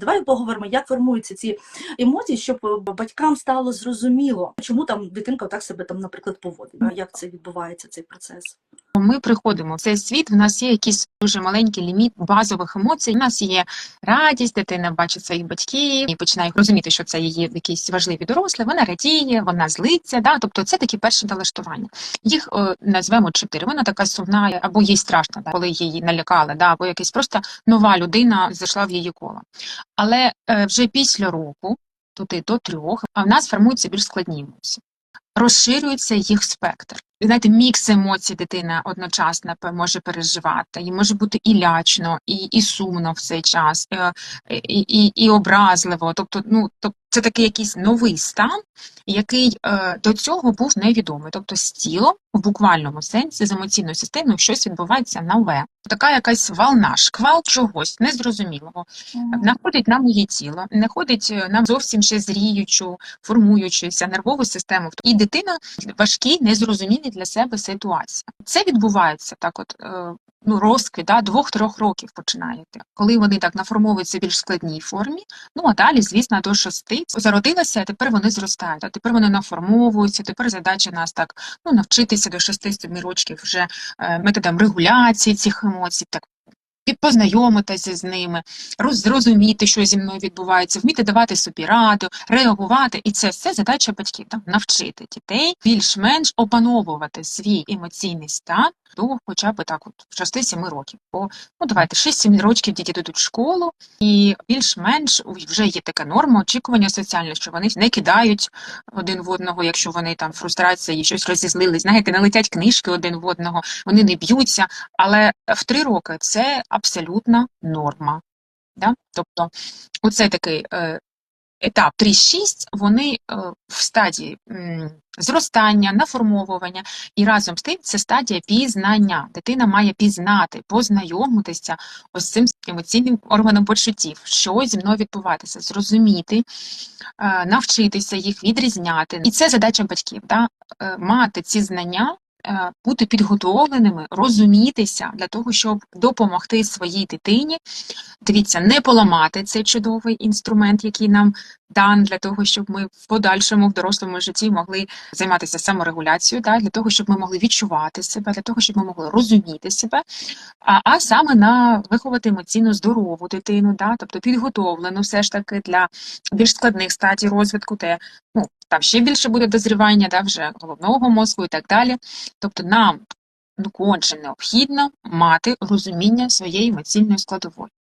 Давай поговоримо, як формуються ці емоції, щоб е, батькам стало зрозуміло, чому там дитинка так себе там, наприклад, поводить. Як це відбувається цей процес? Ми приходимо в цей світ. В нас є якийсь дуже маленький ліміт базових емоцій. У нас є радість, дитина бачить своїх батьків і починає розуміти, що це її якісь важливі дорослі. Вона радіє, вона злиться. Да? Тобто це такі перші налаштування. Їх е, назвемо чотири. Вона така сумна, або їй страшно, да? коли її налякали, да? або якась просто нова людина зайшла в її коло. Але е, вже після року, туди до трьох, а в нас формуються більш складні емоції. Розширюється їх спектр. І, Знаєте, мікс емоцій дитина одночасно може переживати. Їй може бути і лячно, і, і сумно в цей час, е, і, і, і образливо. Тобто, ну тобто це такий якийсь новий стан, який е, до цього був невідомий. Тобто з тілом в буквальному сенсі з емоційною системою щось відбувається нове. Така якась волна, шквал чогось незрозумілого находить нам її тіло, находить ходить нам зовсім ще зріючу, формуючуся нервову систему. І дитина важкі важкій, незрозумілій для себе ситуація. Це відбувається так, от е, ну розквіт да, двох-трьох років починаєте, коли вони так наформовуються в більш складній формі. Ну а далі, звісно, до шести зародилася, а тепер вони зростають. А тепер вони наформовуються. Тепер задача нас так ну навчитися до 6-7 років вже е, методам регуляції цих емоцій, так познайомитися з ними, зрозуміти, що зі мною відбувається, вміти давати собі раду, реагувати. І це все задача батьків так, навчити дітей більш-менш опановувати свій емоційний стан до хоча б так, от 6-7 років. Бо ну давайте 6-7 років діти йдуть в школу, і більш-менш вже є така норма очікування соціальне, що вони не кидають один в одного, якщо вони там фрустрація і щось розізлились. Знаєте, не летять книжки один в одного, вони не б'ються. Але в три роки це абсолютна норма. Да? Тобто, оце такий е, етап 3-6, вони е, в стадії зростання, наформовування, і разом з тим це стадія пізнання. Дитина має пізнати, познайомитися ось цим емоційним органом почуттів, що зі мною відбуватися, зрозуміти, е, навчитися їх відрізняти. І це задача батьків, да? мати ці знання бути підготовленими, розумітися для того, щоб допомогти своїй дитині. Дивіться, не поламати цей чудовий інструмент, який нам дан для того, щоб ми в подальшому в дорослому житті могли займатися саморегуляцією, да, для того, щоб ми могли відчувати себе, для того, щоб ми могли розуміти себе, а, а саме на виховати емоційно здорову дитину, да, тобто підготовлену все ж таки для більш складних стадій розвитку, де ну, там ще більше буде дозрівання, да, вже головного мозку і так далі. Тобто нам ну, конче необхідно мати розуміння своєї емоційної складової.